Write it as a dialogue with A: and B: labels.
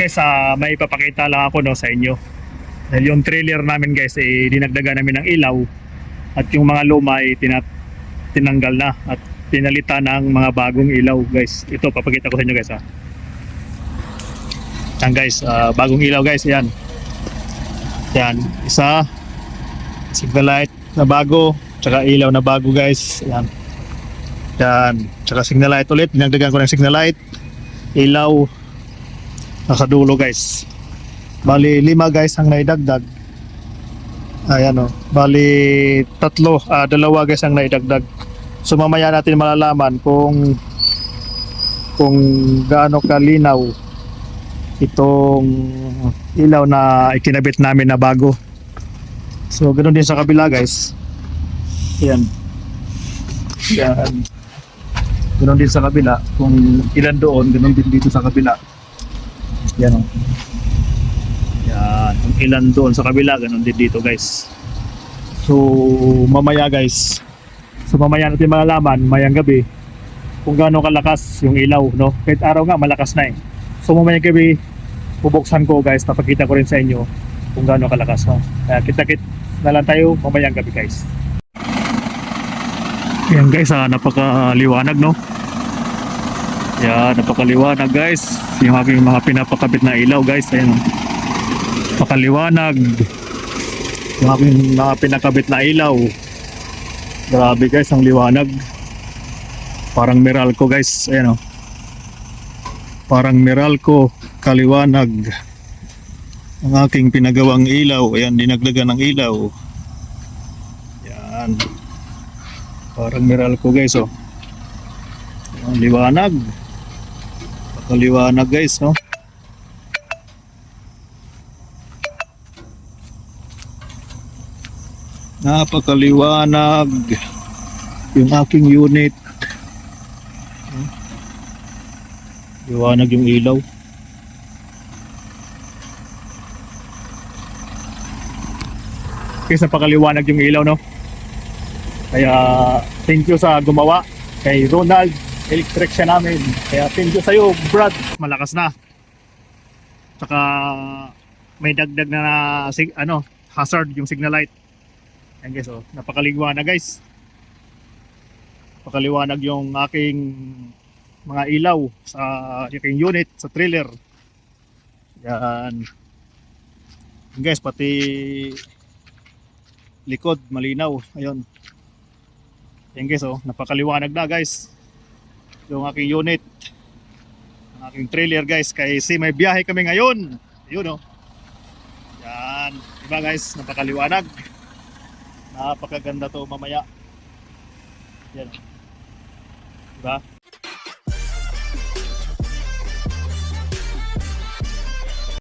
A: Guys, ah, may ipapakita lang ako no sa inyo. Dahil yung trailer namin guys, eh, dinagdagan namin ng ilaw at yung mga luma ay tinat tinanggal na at pinalitan ng mga bagong ilaw guys. Ito, papakita ko sa inyo guys ha. Yan guys, ah, bagong ilaw guys, yan. Yan, isa, signal light na bago, tsaka ilaw na bago guys. Yan. Yan, tsaka signal light ulit, dinagdagan ko ng signal light, ilaw, nasa dulo guys. Bali lima guys ang naidagdag. Ayan o. Bali tatlo, ah, dalawa guys ang naidagdag. So mamaya natin malalaman kung kung gaano kalinaw itong ilaw na ikinabit namin na bago. So ganoon din sa kabila guys. Yan. Yan. Ganoon din sa kabila. Kung ilan doon, ganoon din dito sa kabila. Yan o. Yan. Kung ilan doon sa kabila, ganoon din dito guys. So mamaya guys. So mamaya natin malalaman, mayang gabi, kung gaano kalakas yung ilaw, no? Kahit araw nga, malakas na eh. So mamaya gabi, bubuksan ko guys, papakita ko rin sa inyo kung gaano kalakas, no? Kaya kita-kit na lang tayo mamayang gabi guys. Yan guys, ah, napakaliwanag, no? Yan, napakaliwanag guys. Yung aking mga pinapakabit na ilaw guys, ayun. oh. Napakaliwanag. Yung aking mga pinakabit na ilaw. Grabe guys, ang liwanag. Parang Meralco guys, ayan o. Parang Meralco, kaliwanag. Ang aking pinagawang ilaw, ayan, dinagdagan ng ilaw. Yan. Parang Meralco guys, oh. Ang liwanag. Pakaliwanag guys, no? Napakaliwanag yung aking unit. Liwanag yung ilaw. Kasi napakaliwanag yung ilaw, no? Kaya thank you sa gumawa kay Ronald Electric siya namin. Kaya thank you sa'yo, Brad. Malakas na. Tsaka may dagdag na, na sig- ano, hazard yung signal light. Ayan guys, oh, napakaliwanag guys. Napakaliwanag yung aking mga ilaw sa aking unit, sa trailer. Yan. Yan guys, pati likod, malinaw. Ayun. Yan guys, oh, napakaliwanag na guys. Yung aking unit. Ang aking trailer guys, kasi may biyahe kami ngayon. Ayun oh. Yan. Diba guys, napakaliwanag. Napakaganda to mamaya. Yan. Diba?